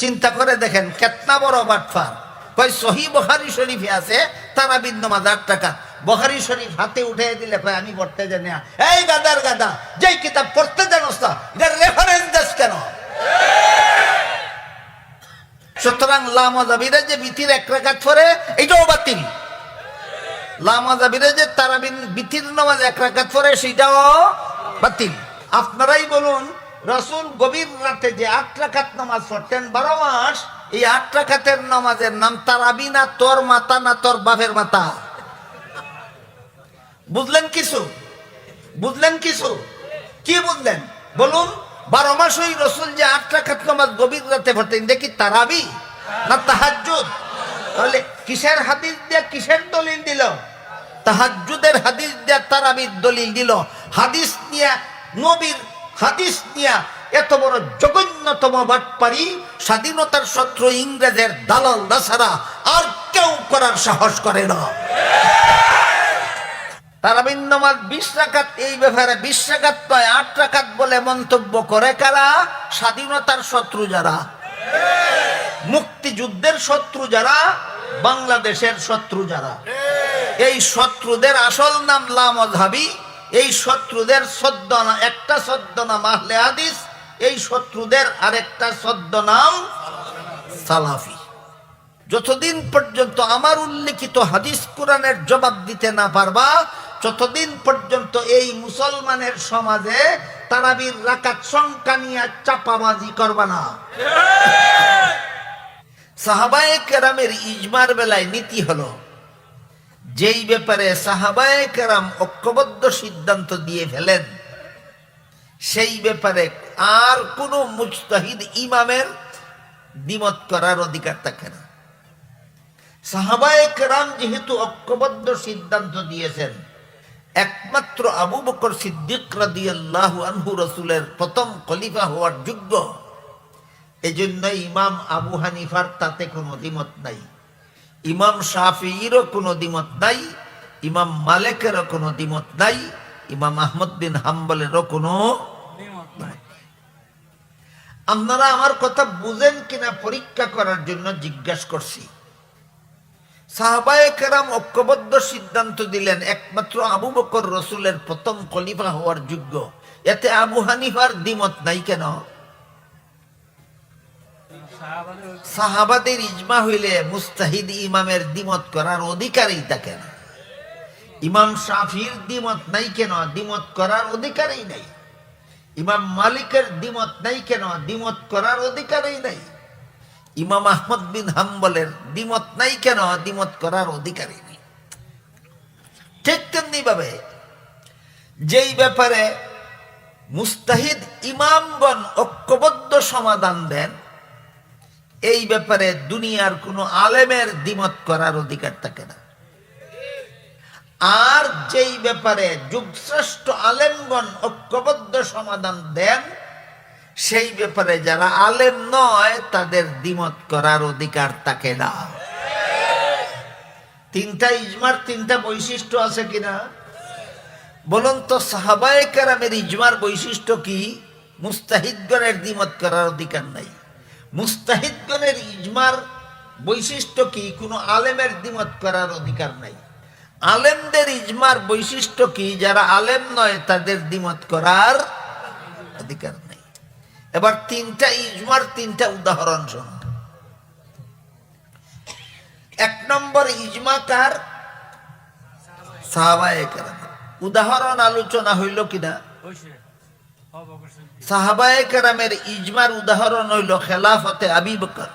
চিন্তা করে দেখেন, কেতনা বড় বাটফার। কয়, সহি বখারি শরীফে আছে, তারা বিদ নামাজ আট টাকা। বখারি শরীফ হাতে উঠে দিলে কয়, আমি পড়তে জানি এই গাদার গাদা, যেই কিতাব পড়তে জানোস না, এটার রেফারেন্স দেশ কেন? সুতরাং যে বিতির এক রাকাত পরে এটাও বাতিল। লামাজাবিরা যে তারাবিন বিতির নামাজ এক রাকাত পরে সেটাও বাতিল। আপনারাই বলুন রসুল গভীর রাতে যে আট নামাজ পড়তেন, বারো মাস, এই আট নামাজের নাম তারাবি না তোর মাতা না তোর বাপের মাতা? বুঝলেন কিছু? বুঝলেন কিছু? কি বুঝলেন? বলুন, বারো মাস ওই রসুল যে আট রাখাত নামাজ গভীর রাতে পড়তেন দেখি তারাবি না তাহাজ্জুদ? তাহলে কিসের হাদিস দিয়ে কিসের দলিল দিল? তাহাজ্জুদের হাদিস দিয়ে তারাবির দলিল দিল। হাদিস নিয়ে নবীর হাদিস নিয়ে এত বড় জঘন্যতম বাটপারি, স্বাধীনতার শত্রু ইংরেজের দালাল দাসারা আর কেউ করার সাহস করে না। তারাবিন নামাজ বিশ রাকাত, এই ব্যাপারে বিশ রাকাত নয়, আট রাকাত বলে মন্তব্য করে কারা? স্বাধীনতার শত্রু যারা? মুক্তিযুদ্ধের শত্রু যারা? বাংলাদেশের শত্রু যারা? এই শত্রুদের আসল নাম লামধাবি এই শত্রুদের সদ্য একটা সদ্য নাম আহলে হাদিস এই শত্রুদের আরেকটা সদ্য নাম সালাফি। যতদিন পর্যন্ত আমার উল্লেখিত হাদিস কোরআনের জবাব দিতে না পারবা ততদিন পর্যন্ত এই মুসলমানের সমাজে তারাবির রাকাত সংখ্যা নিয়ে চাপাবাজি করবা না। সাহাবায়ে কেরামের ইজমার বেলায় নীতি হলো যেই ব্যাপারে সাহাবায় কারাম ঐক্যবদ্ধ সিদ্ধান্ত দিয়ে ফেলেন, সেই ব্যাপারে আর কোনো মুজতাহিদ ইমামের দ্বিমত করার অধিকার থাকে না। সাহাবায়ে কেরাম যেহেতু ঐক্যবদ্ধ সিদ্ধান্ত দিয়েছেন, একমাত্র আবু বকর সিদ্দিক রাদিয়াল্লাহু আনহু রসুলের প্রথম খলিফা হওয়ার যোগ্য এজন্য ইমাম আবু হানিফার তাতে কোনো দ্বিমত নাই। ইমাম শাফিরও কোনো দ্বিমত নাই ইমাম মালেকেরও কোনো দ্বিমত নাই ইমাম আহমদ বিন হাম্বলেরও কোনো আপনারা আমার কথা বুঝেন কিনা পরীক্ষা করার জন্য জিজ্ঞাসা করছি। সাহাবায়ে কেরাম ঐক্যবদ্ধ সিদ্ধান্ত দিলেন একমাত্র আবু বকর রসুলের প্রথম খলিফা হওয়ার যোগ্য। এতে আবু হানিফার দ্বিমত নাই কেন? সাহাবাদের ইজমা হইলে মুস্তাহিদ ইমামের দ্বিমত করার অধিকারই থাকে না। ইমাম শাফির দ্বিমত নাই কেন? দ্বিমত করার অধিকারই নাই। ইমাম মালিকের দ্বিমত নাই কেন? দ্বিমত করার অধিকারই নাই। ইমাম আহমদ বিন হাম্বলের দ্বিমত নাই কেন? দ্বিমত করার অধিকারই নেই। ঠিক তেমনি ভাবে যেই ব্যাপারে মুস্তাহিদ ইমামগণ ঐক্যবদ্ধ সমাধান দেন এই ব্যাপারে দুনিয়ার কোনো আলেমের দ্বিমত করার অধিকার থাকে না। আর যেই ব্যাপারে যুগশ্রেষ্ঠ আলেমগণ ঐক্যবদ্ধ সমাধান দেন, সেই ব্যাপারে যারা আলেম নয়, তাদের দ্বিমত করার অধিকার থাকে না। তিনটা ইজমার তিনটা বৈশিষ্ট্য আছে কিনা? বলুন তো, সাহাবায়ে কেরামের ইজমার বৈশিষ্ট্য কি? মুস্তাহিদগণের দ্বিমত করার অধিকার নাই। মুস্তাহিদগণের ইজমার বৈশিষ্ট্য কি? কোনো আলেমের দ্বিমত করার অধিকার নাই। আলেমদের ইজমার বৈশিষ্ট্য কি? যারা আলেম নয়, তাদের দ্বিমত করার অধিকার নেই। এবার তিনটা ইজমার, তিনটা উদাহরণ শোন। এক নম্বর ইজমা কার? উদাহরণ আলোচনা হইল কিনা? সাহাবায়ে কেরামের ইজমার উদাহরণ হইল খেলাফতে আবি বকর।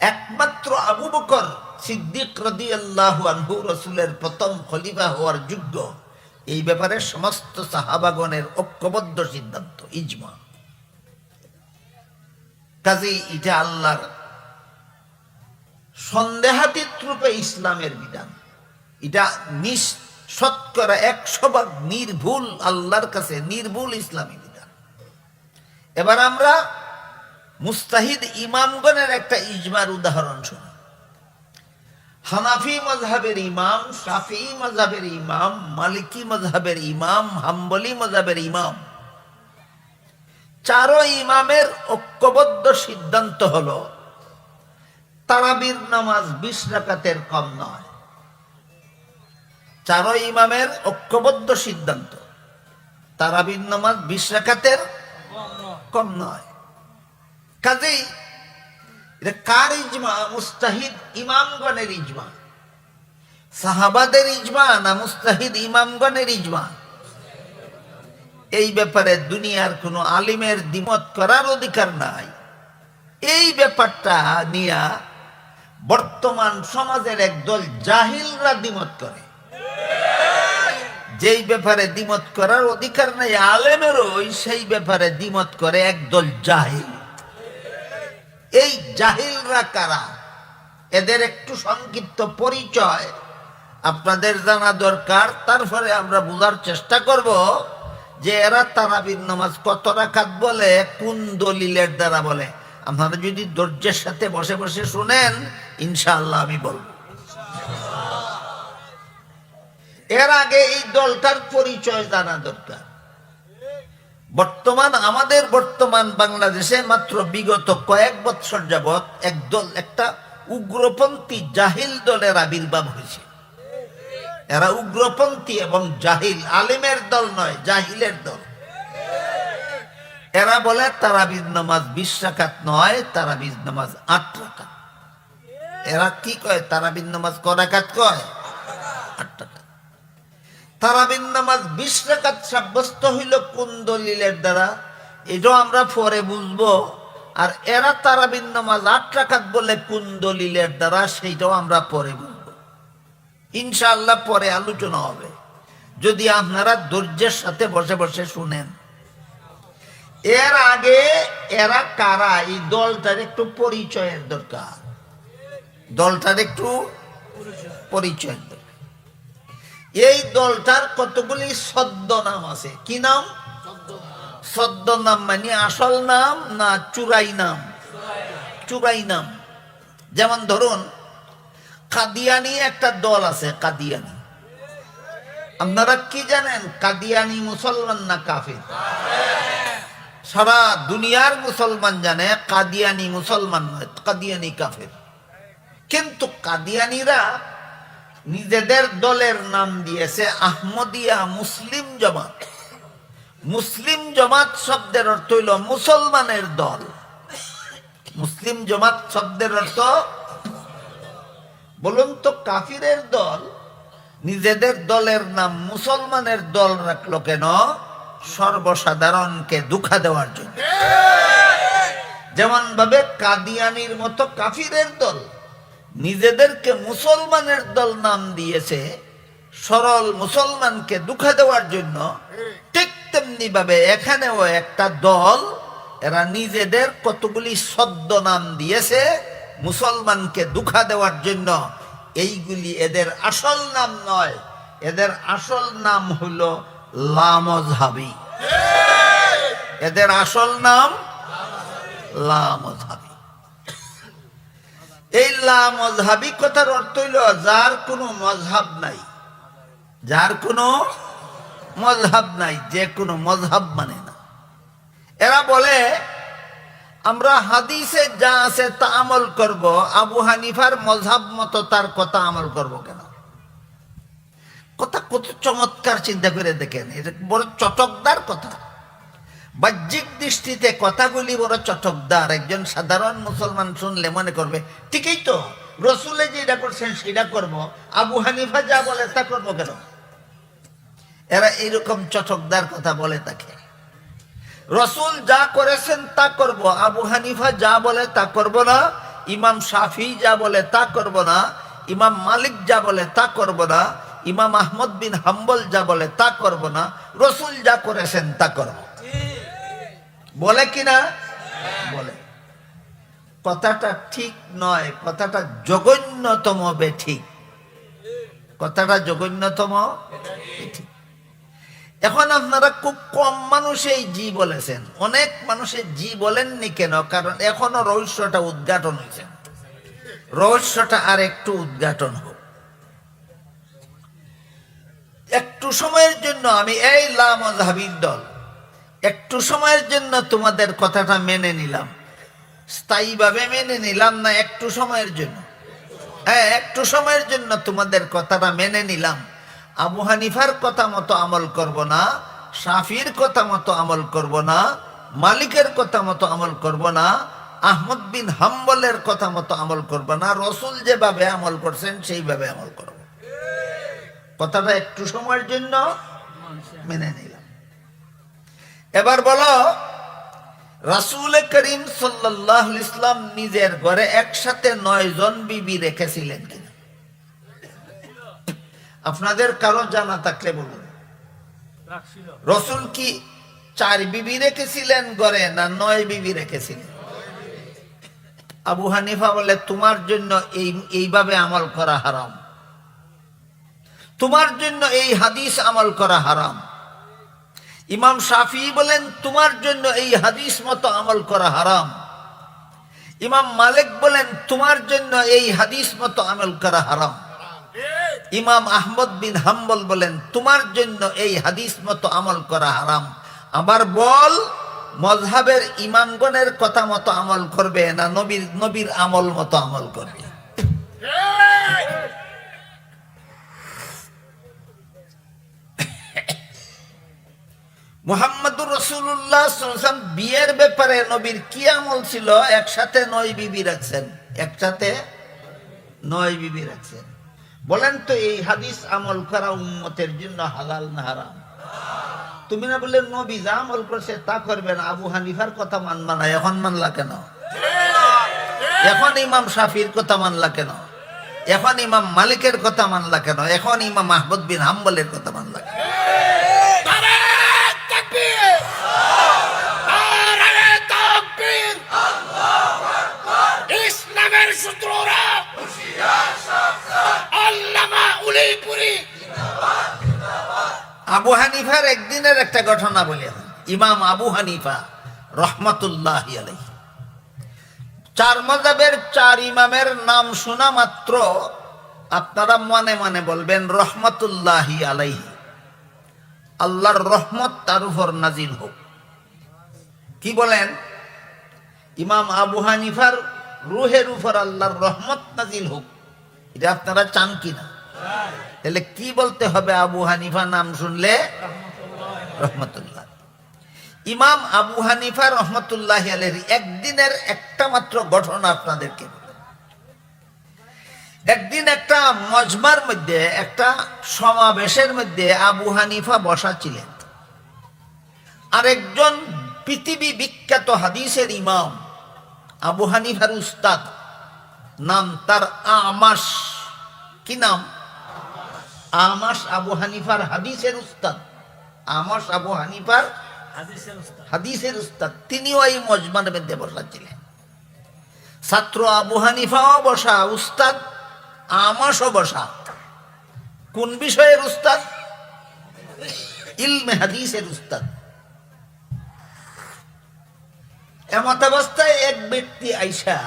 একমাত্র আবু বকর সিদ্দিক রদি আল্লাহ আনহু রসুলের প্রথম খলিফা হওয়ার যোগ্য। এই ব্যাপারে সমস্ত সাহাবাগণের ঐক্যবদ্ধ সিদ্ধান্ত, ইজমা। কাজেই এটা আল্লাহর সন্দেহাতীত রূপে ইসলামের বিধান। এটা নিস শতকরা একশো ভাগ নির্ভুল আল্লাহর কাছে, নির্ভুল ইসলামী বিধান। এবার আমরা মুস্তাহিদ ইমামগণের একটা ইজমার উদাহরণ শুনি। হানাফি ইমাম, শাফি মজহাবের ইমাম, মালিকি মজহাবের ইমাম, হাম্বলি মজহাবের ইমাম। চারো ইমামের ঐক্যবদ্ধ সিদ্ধান্ত হলো, তারাবির নামাজ বিশ রাকাতের কম নয়। চারো ইমামের ঐক্যবদ্ধ সিদ্ধান্ত। তারাবির নামাজ বিশ রাকাতের কম নয়। কাজেই কার ইজমা? মুস্তাহিদ ইমামগণের ইজমা। সাহাবাদের ইজমা না মুস্তাহিদ ইমামগণের ইজমা? এই ব্যাপারে দুনিয়ার কোনো আলিমের দ্বিমত করার অধিকার নাই। এই ব্যাপারটা নিয়ে বর্তমান সমাজের একদল জাহিলরা দ্বিমত করে। যেই ব্যাপারে দ্বিমত করার অধিকার নাই, আলেমেরও সেই ব্যাপারে দ্বিমত করে একদল জাহিল। এই জাহিলরা কারা? এদের একটু সংক্ষিপ্ত পরিচয়। আপনাদের জানা দরকার, তারপরে আমরা বোঝার চেষ্টা করব যে এরা তারাবির নামাজ কত রাখাত বলে, কোন দলিলের দ্বারা বলে। আপনারা যদি ধৈর্যের সাথে বসে বসে শুনেন, ইনশাআল্লাহ আমি বলব। এর আগে এই দলটার পরিচয় জানা দরকার। বর্তমান আমাদের বর্তমান বাংলাদেশে মাত্র বিগত কয়েক বৎসর যাবৎ একদল একটা উগ্রপন্থী জাহিল দলের আবির্ভাব হয়েছে। এরা উগ্রপন্থী এবং জাহিল, আলিমের দল নয়, জাহিলের দল। এরা বলে তারাবিজ নামাজ বিশ রাকাত নয় তারাবিজ নামাজ আট রাকাত। এরা কি কয়? তারাবিজ নামাজ কয়? আট রাকাত। তারাবিন নামাজ বিশ রাকাত সাব্যস্ত হইল কোন দলিলের দ্বারা? এটাও আমরা পরে বুঝব। আর এরা তারাবিন নামাজ আট রাকাত বলে কোন দলিলের দ্বারা, সেইটাও আমরা পরে বুঝব। ইনশাআল্লাহ পরে আলোচনা হবে। যদি আপনারা ধৈর্যের সাথে বসে বসে শুনেন। এর আগে এরা কারা? এই দলটার একটু পরিচয়ের দরকার। দলটার একটু দরকার। এই দলটার কতগুলি সদ্য নাম আছে? কি নাম? সদ্য নাম মানে আসল নাম না চুরাই নাম? চুরাই নাম। যেমন ধরুন, কাদিয়ানি একটা দল আছে, কাদিয়ানি। আপনারা কি জানেন কাদিয়ানি মুসলমান না কাফির? সারা দুনিয়ার মুসলমান জানে কাদিয়ানি মুসলমান নয়, কাদিয়ানি কাফের। কিন্তু কাদিয়ানিরা নিজেদের দলের নাম দিয়েছে আহমদিয়া মুসলিম জমাত। মুসলিম জমাত শব্দের অর্থ হইল মুসলমানের দল। মুসলিম জমাত শব্দের অর্থ বলুন তো কাফিরের দল। নিজেদের দলের নাম মুসলমানের দল রাখল কেন? সর্বসাধারণকে দুঃখা দেওয়ার জন্য। যেমন ভাবে কাদিয়ানির মতো কাফিরের দল নিজেদেরকে মুসলমানের দল নাম দিয়েছে সরল মুসলমানকে দুঃখা দেওয়ার জন্য ঠিক তেমনি ভাবে এখানেও একটা দল এরা নিজেদের কতগুলি সদ্য নাম দিয়েছে মুসলমানকে দুঃখা দেওয়ার জন্য। এইগুলি এদের আসল নাম নয় এদের আসল নাম হলো লামজহাবি। এদের আসল নাম লামজহাবি। এই লামজহাবি কথার অর্থ হইল, যার কোনো মজহাব নাই। যার কোনো মজহাব নাই, যে কোনো মজহাব মানে না। এরা বলে, আমরা হাদিসে যা আছে তা আমল করব, আবু হানিফার মজহাব মতো তার কথা আমল করব কেন? কথা কত চমৎকার চিন্তা করে দেখেন, এটা বড় চটকদার কথা। বাহ্যিক দৃষ্টিতে কথাগুলি বড় চটকদার। একজন সাধারণ মুসলমান শুনলে মনে করবে, ঠিকই তো, রসুলে যেটা করছেন, সেটা করব। আবু হানিফা যা বলে, তা করব কেন? এরা এইরকম চটকদার কথা বলে তাকে। রসুল যা করেছেন, তা করব। আবু হানিফা যা বলে, তা করব না। ইমাম শাফি যা বলে, তা করব না। ইমাম মালিক যা বলে, তা করব না। ইমাম আহমদ বিন হাম্বল যা বলে, তা করব না। রসুল যা করেছেন, তা করব। বলে কিনা? বলে। কথাটা ঠিক নয়, কথাটা জঘন্যতম বেঠিক কথাটা জঘন্যতম এখন আপনারা খুব কম মানুষেই জি বলেছেন। অনেক মানুষে জি বলেননি কেন? কারণ এখনও রহস্যটা উদ্ঘাটন হয়েছে। রহস্যটা আর একটু উদ্ঘাটন হোক। একটু সময়ের জন্য আমি এই লামজহাবির দল একটু সময়ের জন্য তোমাদের কথাটা মেনে নিলাম। স্থায়ীভাবে মেনে নিলাম না একটু সময়ের জন্য? হ্যাঁ একটু সময়ের জন্য তোমাদের কথাটা মেনে নিলাম। আবু হানিফার কথা মতো আমল করব না, শাফির কথা মতো আমল করব না, মালিকের কথা মতো আমল করব না, আহমদ বিন হাম্বলের কথা মতো আমল করব না, রসুল যেভাবে আমল করছেন সেইভাবে আমল করব। কথাটা একটু সময়ের জন্য মেনে নিলাম। এবার বলো, রাসুল করিম সাল্লাহ ইসলাম নিজের ঘরে একসাথে নয় জন বিবি রেখেছিলেন কিনা? আপনাদের কারও জানা থাকলে বলুন। রসুল কি চার বিবি রেখেছিলেন ঘরে না নয় বিবি রেখেছিলেন? আবু হানিফা বলে, তোমার জন্য এই, এইভাবে আমল করা হারাম। তোমার জন্য এই হাদিস আমল করা হারাম। ইমাম শাফি বলেন, তোমার জন্য এই হাদিস মতো আমল করা হারাম। ইমাম মালিক বলেন, তোমার জন্য এই হাদিস মতো আমল করা হারাম। ইমাম আহমদ বিন হাম্বল বলেন, তোমার জন্য এই হাদিস মতো আমল করা হারাম। আবার বল মজহাবের ইমামগণের কথা মতো আমল করবে না, নবীর নবীর আমল মতো আমল করবে। মোহাম্মদুর রসুল্লাহ সাল্লাম বিয়ের ব্যাপারে নবীর কি আমল ছিল? একসাথে নয় বিবি রাখছেন। একসাথে নয় বিবি রাখছেন। বলেন তো, এই হাদিস আমল করা উম্মতের জন্য হালাল না হারাম? তুমি না বললে, নবী যা আমল করছে তা করবে না। আবু হানিফার কথা মানবা না। এখন মানলা কেন? এখন ইমাম শাফির কথা মানলা কেন? এখন ইমাম মালিকের কথা মানলা কেন? এখন ইমাম আহমদ বিন হাম্বলের কথা মানলা কেন? আবু হানিফার একদিনের একটা ঘটনা বলি। ইমাম আবু হানিফা রহমতুল্লাহ চার মজাবের চার ইমামের নাম শোনা মাত্র আপনারা মনে মনে বলবেন রহমতুল্লাহ আলাইহি আল্লাহর রহমত তার উপর নাজিল হোক। কি বলেন? ইমাম আবু হানিফার রুহের উপর আল্লাহর রহমত নাজিল হোক। এটা আপনারা চান কিনা? তাহলে কি বলতে হবে আবু হানিফা নাম শুনলে? রহমতুল্লাহ। ইমাম আবু হানিফা রহমতুল্লাহ আলের একদিনের একটা মাত্র ঘটনা আপনাদেরকে। একদিন একটা মজমার মধ্যে একটা সমাবেশের মধ্যে আবু হানিফা বসা ছিলেন আরেকজন পৃথিবী বিখ্যাত হাদিসের ইমাম আবু হানিফার উস্তাদ নাম তার আমাস কি নাম? আমাস আবু হানিফার হাদিসের উস্তাদ। আমাস আবু হানিফার হাদিসের উস্তাদ। হাদিসের উস্তাদ। তিনিও এই মজমার মধ্যে বসা ছিলেন ছাত্র আবু হানিফাও বসা উস্তাদ আমাসও বসা কোন বিষয়ের উস্তাদ? ইলমে হাদিসের উস্তাদ। এমত অবস্থায় এক ব্যক্তি আইসা,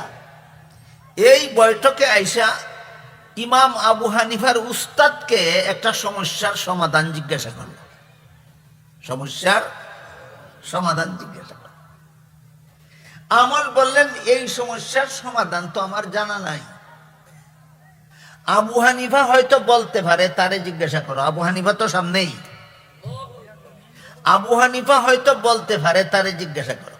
এই বৈঠকে আইসা ইমাম আবু হানিফার উস্তাদকে একটা সমস্যার সমাধান জিজ্ঞাসা করল। সমস্যার সমাধান জিজ্ঞাসা করল। আমল বললেন, এই সমস্যার সমাধান তো আমার জানা নাই। আবু হানিফা হয়তো বলতে পারে, তারে জিজ্ঞাসা করো। আবু হানিফা তো সামনেই। আবু হানিফা হয়তো বলতে পারে, তারে জিজ্ঞাসা করো।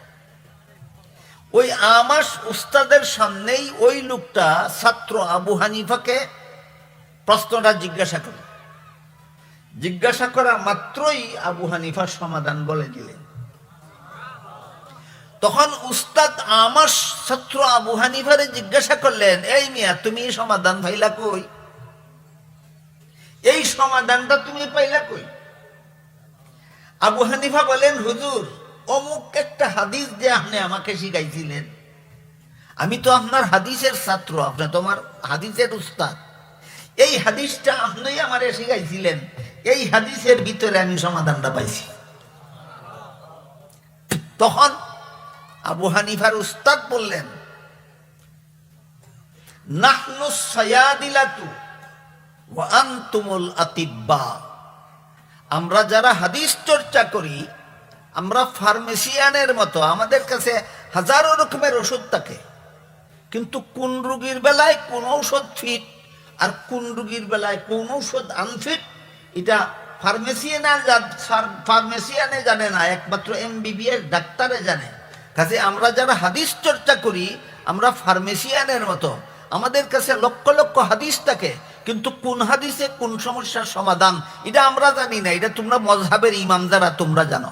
ওই আমার উস্তাদের সামনেই ওই লোকটা, ছাত্র আবু হানিফাকে প্রশ্নটা জিজ্ঞাসা করে জিজ্ঞাসা করা মাত্রই আবু হানিফার সমাধান বলে দিলেন। তখন উস্তাদ আমার ছাত্র আবু হানিফারে জিজ্ঞাসা করলেন, এই মিয়া, তুমি সমাধান পাইলা কই? এই সমাধানটা তুমি পাইলা কই? আবু হানিফা বলেন, হুজুর, অমুক একটা হাদিস যে আপনি আমাকে শিখাইছিলেন। আমি তো আপনার হাদিসের ছাত্র, আপনি তোমার হাদিসের উস্তাদ। এই হাদিসটা আপনি আমারে শিখাইছিলেন, এই হাদিসের ভিতরে আমি সমাধানটা পাইছি। তখন আবু হানিফার উস্তাদ বললেন আমরা যারা হাদিস চর্চা করি, আমরা ফার্মেসিয়ানের মতো, আমাদের কাছে হাজারো রকমের ওষুধ থাকে। কিন্তু কোন রুগীর বেলায় কোন ঔষধ ফিট আর কোন রুগীর বেলায় কোন ঔষধ আনফিট এটা ফার্মেসিয়ানে ফার্মেসিয়ানে জানে না, একমাত্র এম এমবিবিএস ডাক্তারে জানে। কাজে আমরা যারা হাদিস চর্চা করি, আমরা ফার্মেসিয়ানের মতো, আমাদের কাছে লক্ষ লক্ষ হাদিস থাকে, কিন্তু কোন হাদিসে কোন সমস্যার সমাধান, এটা আমরা জানি না, এটা তোমরা মজহাবের ইমাম যারা, তোমরা জানো।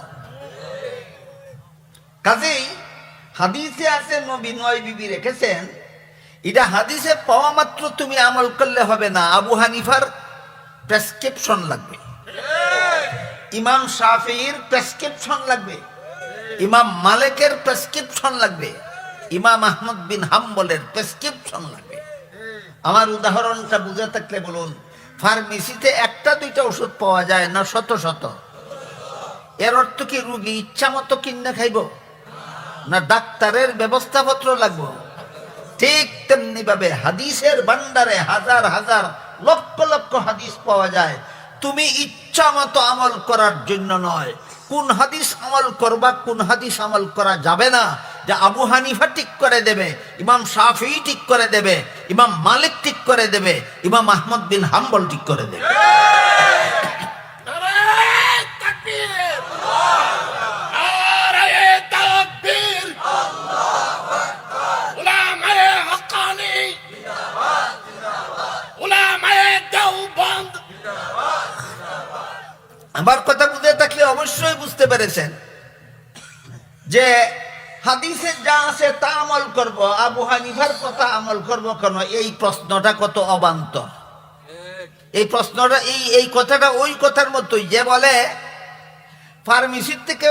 কাজেই হাদিসে আছে, নবী নয় বিবি রেখেছেন, এটা হাদিসে পাওয়া মাত্র তুমি আমল করলে হবে না, আবু হানিফার প্রেসক্রিপশন লাগবে। ইমাম শাফির প্রেসক্রিপশন লাগবে। ইমাম মালিকের প্রেসক্রিপশন লাগবে। ইমাম আহমদ বিন হাম্বলের প্রেসক্রিপশন লাগবে। আমার উদাহরণটা বুঝে থাকলে বলুন ফার্মেসিতে একটা দুইটা ওষুধ পাওয়া যায় না শত শত? এর অর্থ কি রুগী ইচ্ছা মতো কিনে খাইব? না ডাক্তারের ব্যবস্থাপত্র লাগবো? ঠিক তেমনি ভাবে হাদিসের ভান্ডারে হাজার হাজার লক্ষ লক্ষ হাদিস পাওয়া যায়। তুমি ইচ্ছা মতো আমল করার জন্য নয় কোন হাদিস আমল করবা, কোন হাদিস আমল করা যাবে না। যে আবু হানিফা ঠিক করে দেবে, ইমাম শাফি ঠিক করে দেবে, ইমাম মালিক ঠিক করে দেবে, ইমাম আহমদ বিন হাম্বল ঠিক করে দেবে। বুঝতে পেরেছেন? যে হাদিসে যা আছে তা আমল করব, আবু হানিফার কথা আমল করব কেন? এই প্রশ্নটা কত অবান্তর। এই প্রশ্নটা, এই এই কথাটা ওই কথার মতোই যে বলে, ফার্মেসির থেকে,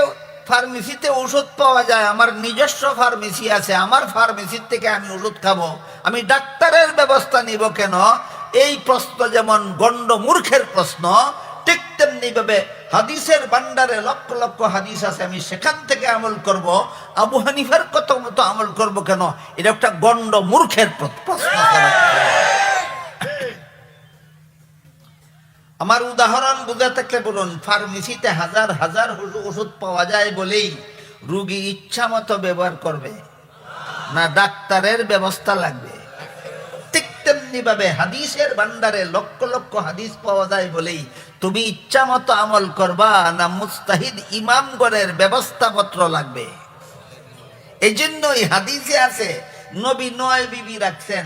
ফার্মেসিতে ওষুধ পাওয়া যায়, আমার নিজস্ব ফার্মেসি আছে, আমার ফার্মেসির থেকে আমি ওষুধ খাব, আমি ডাক্তারের ব্যবস্থা নিব কেন? এই প্রশ্ন যেমন গণ্ড মূর্খের প্রশ্ন ঠিক তেমনি ভাবে হাদিসের ভান্ডারে লক্ষ লক্ষ হাদিস আছে, আমি সেখান থেকে আমল করব। আবু হানিফার কত মতো আমল করব কেন? এটা একটা গণ্ড মূর্খের প্রশ্ন। আমার উদাহরণ বুঝে থাকলে বলুন, ফার্মেসিতে হাজার হাজার ওষুধ পাওয়া যায় বলেই রুগী ইচ্ছা মতো ব্যবহার করবে না, ডাক্তারের ব্যবস্থা লাগবে। ঠিক তেমনি ভাবে হাদিসের ভান্ডারে লক্ষ লক্ষ হাদিস পাওয়া যায় বলেই তুমি ইচ্ছা মতো আমল করবা না মুস্তাহিদ ইমামগণের ব্যবস্থাপত্র লাগবে। এই জন্যই হাদিসে আছে, নবী নয় বিবি রাখছেন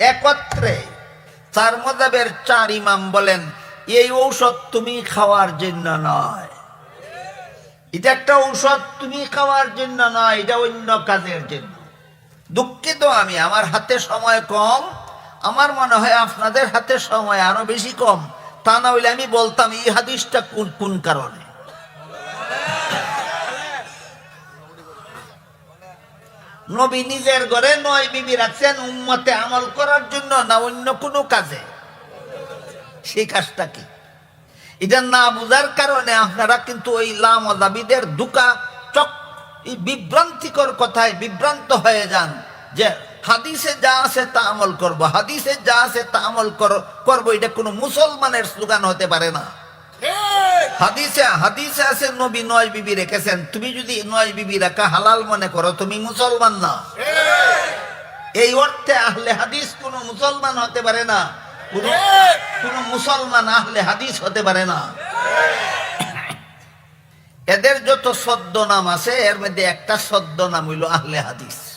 একত্রে। চার মজাবের চার ইমাম বলেন, এই ঔষধ তুমি খাওয়ার জন্য নয়। এটা একটা ঔষধ তুমি খাওয়ার জন্য নয়, এটা অন্য কাজের জন্য। দুঃখিত আমি, আমার হাতে সময় কম, আমার মনে হয় আপনাদের হাতে সময় আরও বেশি কম। তা না হইলে আমি বলতাম, এই হাদিসটা কোন কোন কারণে? নবী নিজের ঘরে নয় বিবি রাখছেন, উম্মতে আমল করার জন্য না অন্য কোনো কাজে? সেই কাজটা কি? এটা না বোঝার কারণে আপনারা কিন্তু ওই লামদাবিদের দুকা চক বিভ্রান্তিকর কথায় বিভ্রান্ত হয়ে যান যে হাদিসে যা আছে তা আমল করব হাদিসে যা আছে তা আমল কর- করব এটা কোনো মুসলমানের স্লোগান হতে পারে না। হাদিসে হাদিসে আছে নবী নয় বিবি রেখেছেন তুমি যদি নয় বিবি রাখা হালাল মনে করো তুমি মুসলমান না। এই অর্থে আহলে হাদিস কোন মুসলমান হতে পারে না কোন মুসলমান আহলে হাদিস হতে পারে না। এদের যত সদ্য নাম আছে এর মধ্যে একটা সদ্য নাম হইল আহলে হাদিস।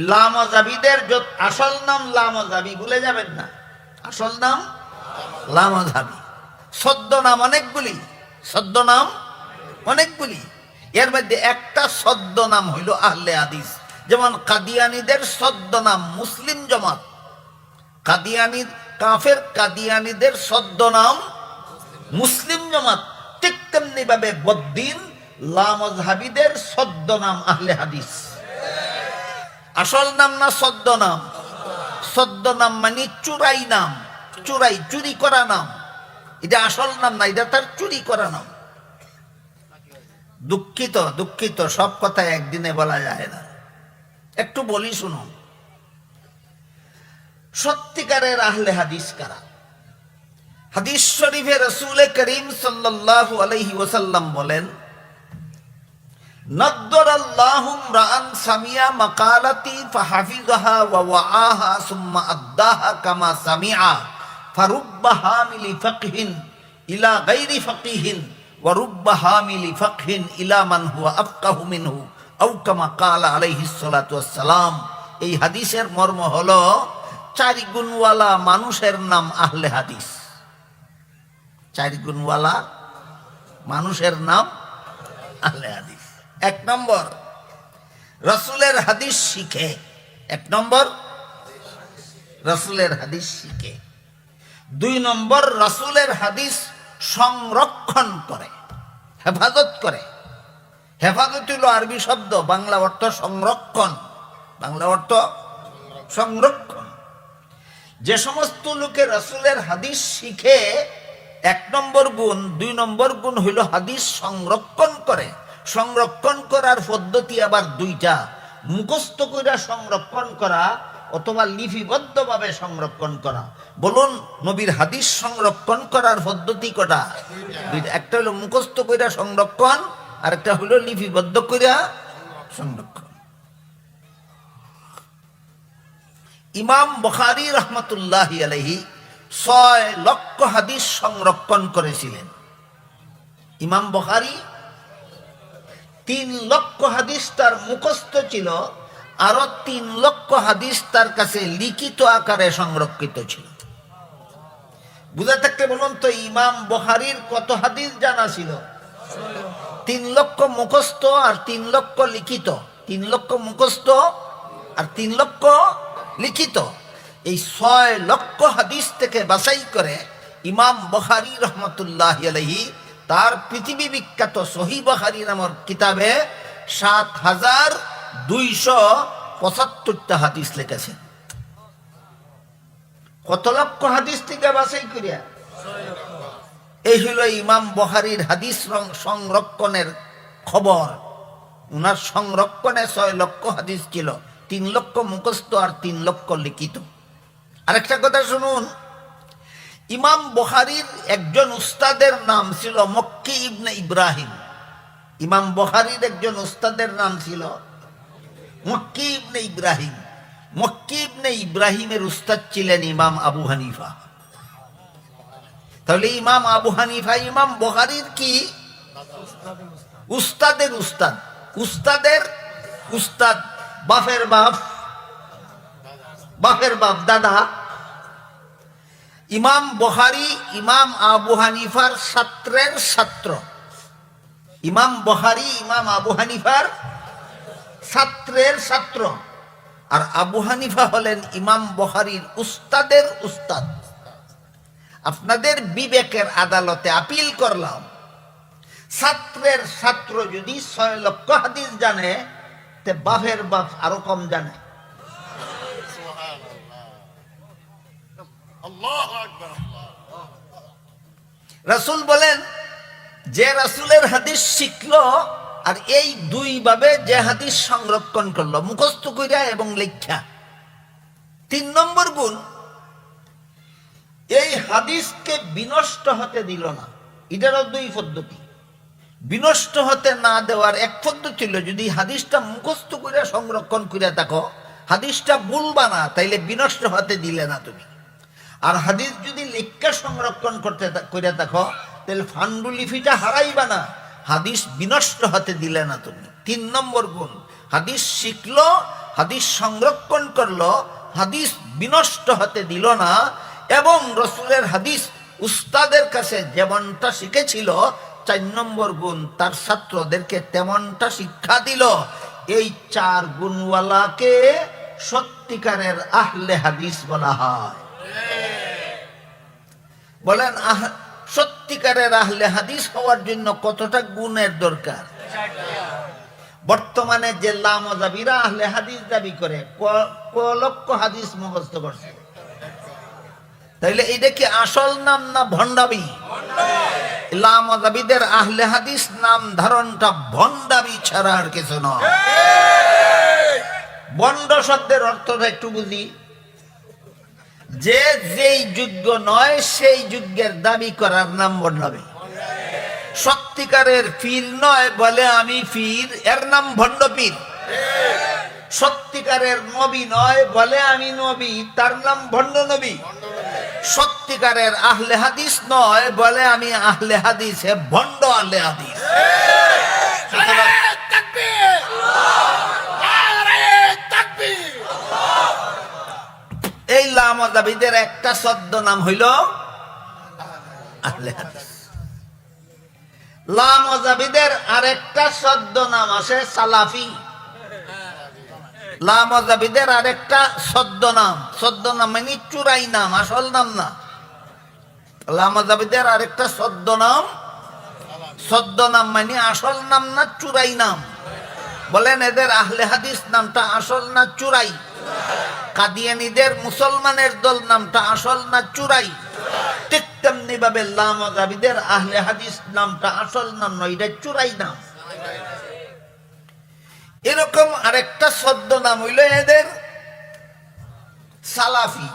লামজাবিদের আসল নাম লামজাবি, ভুলে যাবেন না। আসল নাম লামজাবি। সদ্য নাম অনেকগুলি, সদ্য নাম অনেকগুলি। এর মধ্যে একটা সদ্য নাম হইল আহলে হাদিস। যেমন কাদিয়ানিদের সদ্য নাম মুসলিম জমাত। কাদিয়ানি কাফের কাদিয়ানিদের সদ্য নাম মুসলিম জমাত। ঠিক তেমনি ভাবে বদ্দিন লামজহাবিদের সদ্য নাম আহলে হাদিস। আসল নাম না সদ্য নাম? সদ্য নাম মানে চুরাই নাম। চুরাই, চুরি করা নাম। এটা আসল নাম না, এটা তার চুরি করা নাম। দুঃখিত দুঃখিত, সব কথা একদিনে বলা যায় না। একটু বলি শুনুন সত্যিকারের আহলে হাদিস কারা? হাদিস শরীফে রসুল করিম সাল্লাল্লাহু আলাইহি ওসাল্লাম বলেন নদ্দর আল্লাহুম রাআন সামিয়া মাকালাতি ফাহাফিজাহা ওয়া ওয়াআহা সুম্মা আদ্দাহা কামা সামিআ ফারুব্বা হামিলি ফাকহিন ইলা গায়রি ফাকিহিন ওয়া রুব্বা হামিলি ফাকহিন ইলা মান হুয়া আফকাহু মিনহু আও কামা ক্বালা আলাইহিস সালাতু ওয়াসসালাম। এই হাদিসের মর্ম হলো চারি গুণওয়ালা মানুষের নাম আহলে হাদিস। চারি গুণওয়ালা মানুষের নাম আহলে হাদিস। এক নম্বর, রসুলের হাদিস শিখে। এক নম্বর, রসুলের হাদিস শিখে। দুই নম্বর, রসুলের হাদিস সংরক্ষণ করে, হেফাজত করে। হেফাজত হলো আরবি শব্দ, বাংলা অর্থ সংরক্ষণ। বাংলা অর্থ সংরক্ষণ। যে সমস্ত লোকে রসুলের হাদিস শিখে, এক নম্বর গুণ, দুই নম্বর গুণ হইল হাদিস সংরক্ষণ করে। সংরক্ষণ করার পদ্ধতি আবার দুইটা। মুখস্থ কইরা সংরক্ষণ করা অথবা লিপিবদ্ধভাবে সংরক্ষণ করা। বলুন, নবীর হাদিস সংরক্ষণ করার পদ্ধতি কটা? একটা হলো মুখস্থ কইরা সংরক্ষণ আর একটা হলো লিপিবদ্ধ কইরা সংরক্ষণ। ইমাম বখারি রহমতুল্লাহ আলহি ছয় লক্ষ হাদিস সংরক্ষণ করেছিলেন। ইমাম বখারি তিন লক্ষ হাদিস তার মুখস্থ ছিল, আরও তিন লক্ষ হাদিস তার কাছে লিখিত আকারে সংরক্ষিত ছিল। বুঝা থাকতে বলুন তো, ইমাম বখারির কত হাদিস জানা ছিল? তিন লক্ষ মুখস্থ আর তিন লক্ষ লিখিত। তিন লক্ষ মুখস্থ আর তিন লক্ষ লিখিত। এই ছয় লক্ষ হাদিস থেকে বাছাই করে ইমাম বখারি রহমতুল্লাহ আলহি তার পৃথিবী বিখ্যাত সহি বখারি নামর কিতাবে সাত হাজার দুইশো পঁচাত্তরটা হাদিস লিখেছেন কত লক্ষ হাদিস থেকে বাছাই করিয়া এই হলো ইমাম বহারির হাদিস সংরক্ষণের খবর। উনার সংরক্ষণে ছয় লক্ষ হাদিস ছিল, তিন লক্ষ মুখস্থ আর তিন লক্ষ লিখিত। আরেকটা কথা শুনুন ইমাম বহারির একজন উস্তাদের নাম ছিল মক্কি ইবনে ইব্রাহিম। ইমাম বহারির একজন উস্তাদের নাম ছিল মক্কি ইবনে ইব্রাহিম। মক্কি ইবনে ইব্রাহিমের উস্তাদ ছিলেন ইমাম আবু হানিফা। তাহলে ইমাম আবু হানিফা, ইমাম বহারির কি? উস্তাদের উস্তাদ। উস্তাদের উস্তাদ, বাপের বাপ বাপের বাপ, দাদা। ইমাম বহারি ইমাম আবু হানিফার ছাত্রের ছাত্র। ইমাম বহারি ইমাম আবু হানিফার ছাত্রের ছাত্র। আর আবু হানিফা হলেন ইমাম বহারির উস্তাদের উস্তাদ। আপনাদের বিবেকের আদালতে আপিল করলাম, ছাত্রের ছাত্র যদি ছয় লক্ষ হাদিস জানে, তে বাপের বাপ আরও কম জানে। রাসূল বলেন, যে রাসূলের হাদিস শিখলো আর এই দুই ভাবে যে হাদিস সংরক্ষণ করল, মুখস্থ কইরা এবং লেখা। তিন নম্বর গুণ, এই হাদিসকে বিনষ্ট হতে দিল না। এটারও দুই পদ্ধতি। বিনষ্ট হতে না দেওয়ার এক পদ্ধতি ছিল যদি হাদিসটা মুখস্থ করে সংরক্ষণ করে থাকো হাদিসটা ভুলবা না তাইলে বিনষ্ট হতে দিলে না তুমি। আর হাদিস যদি লেখা সংরক্ষণ করতে করে দেখো, তাহলে ফান্ডুলিফিটা হারাইবা না। হাদিস বিনষ্ট হতে দিলে না তুমি। তিন নম্বর গুণ, হাদিস শিখলো, হাদিস সংরক্ষণ করল, হাদিস বিনষ্ট হতে দিল না, এবং রসুলের হাদিস উস্তাদের কাছে যেমনটা শিখেছিল, চার নম্বর গুণ, তার ছাত্রদেরকে তেমনটা শিক্ষা দিল। এই চার গুণওয়ালাকে সত্যিকারের আহলে হাদিস বলা হয়। বলেন আহ সত্যিকারের আহলে হাদিস হওয়ার জন্য কতটা গুণের দরকার? বর্তমানে যে লামজাবিরা আহলে হাদিস দাবি করে ক- লক্ষ হাদিস মুখস্থ করছে। তাইলে এটা কি আসল নাম না ভণ্ডাবি লামজাবিদের আহলে হাদিস নাম ধারণটা ভণ্ডাবি ছাড়া আর কিছু নয়। বন্ড শব্দের অর্থটা একটু বুঝি। যে যেই যোগ্য নয়, সেই যুগের দাবি করার নাম বন্ডামি সত্যিকারের পীর নয় বলে আমি পীর, এর নাম ভণ্ড পীর। সত্যিকারের নবী নয় বলে আমি নবী, তার নাম ভণ্ড নবী। সত্যিকারের আহলে হাদিস নয় বলে আমি আহলে হাদিস ভণ্ড আহলে হাদিস সুতরাং নারায়ে তাকবীর নারায়ে তাকবীর এই লামদাবিদের একটা সদ্য নাম হইল সদ্য নাম সালাফি। লামজাবিদের সদ্য নাম। সদ্য নাম মানে চুরাই নাম, আসল নাম না। লামজাবিদের সদ্য নাম সদ্য নাম মানে আসল নাম না চুরাই নাম। বলেন এদের আহলে হাদিস নামটা আসল না চুরাই কাদিয়ানিদের মুসলমানের দল নামটা আসল না চুরাই ঠিক তেমনি ভাবে লামাজাবিদের আহলে হাদিস নামটা আসল নাম নয়, এটা চুরাই নাম। এরকম আরেকটা সদ্য নাম হইল এদের সালাফি।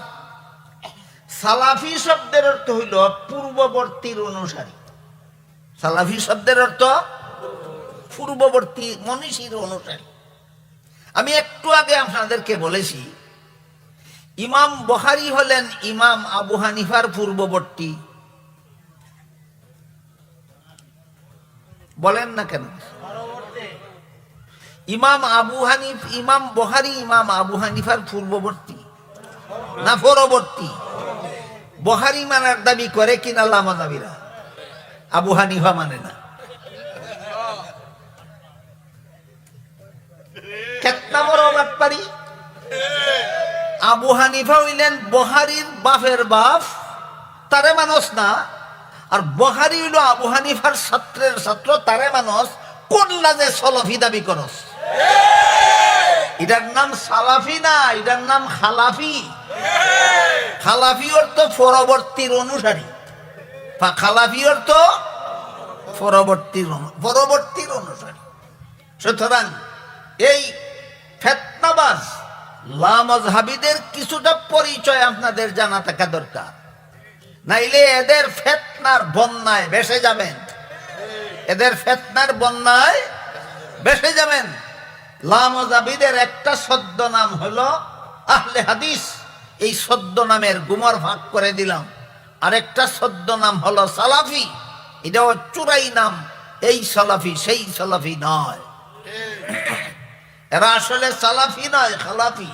সালাফি শব্দের অর্থ হইল পূর্ববর্তীর অনুসারী। সালাফি শব্দের অর্থ পূর্ববর্তী মনীষীর অনুসারী। আমি একটু আগে আপনাদেরকে বলেছি, ইমাম বহারি হলেন ইমাম আবু হানিফার পূর্ববর্তী। বলেন না কেন? ইমাম আবু হানিফ, ইমাম বহারি ইমাম আবু হানিফার পূর্ববর্তী না পরবর্তী? বহারি মানার দাবি করে কিনা, লামা দাবিরা? আবু হানিফা মানে না। কেতনা বড় ব্যাপারি। আবু হানিফা হইলেন বহারির বাপের বাপ, তারে মানুষ না। আর বহারি হইল আবু হানিফার ছাত্রের ছাত্র, তারে মানুষ কোন লাজে সলফি দাবি করস। এটার নাম সালাফি না, এটার নাম খালাফি। খালাফি অর্থ পরবর্তীর অনুসারী। খালাফি অর্থ পরবর্তীর পরবর্তীর অনুসারী। সুতরাং এই ফেতনাবাজ, লামজহাবিদের কিছুটা পরিচয় আপনাদের জানা থাকা দরকার। নাইলে এদের ফেতনার বন্যায় ভেসে যাবেন। এদের ফেতনার বন্যায় ভেসে যাবেন। লামজাবিদের একটা সদ্য নাম হলো আহলে হাদিস। এই সদ্য নামের গুমর ভাগ করে দিলাম। আরেকটা সদ্য নাম হলো সালাফি। এটাও চুরাই নাম। এই সালাফি, সেই সালাফি নয়। এরা আসলে সালাফি নয় খালাফি।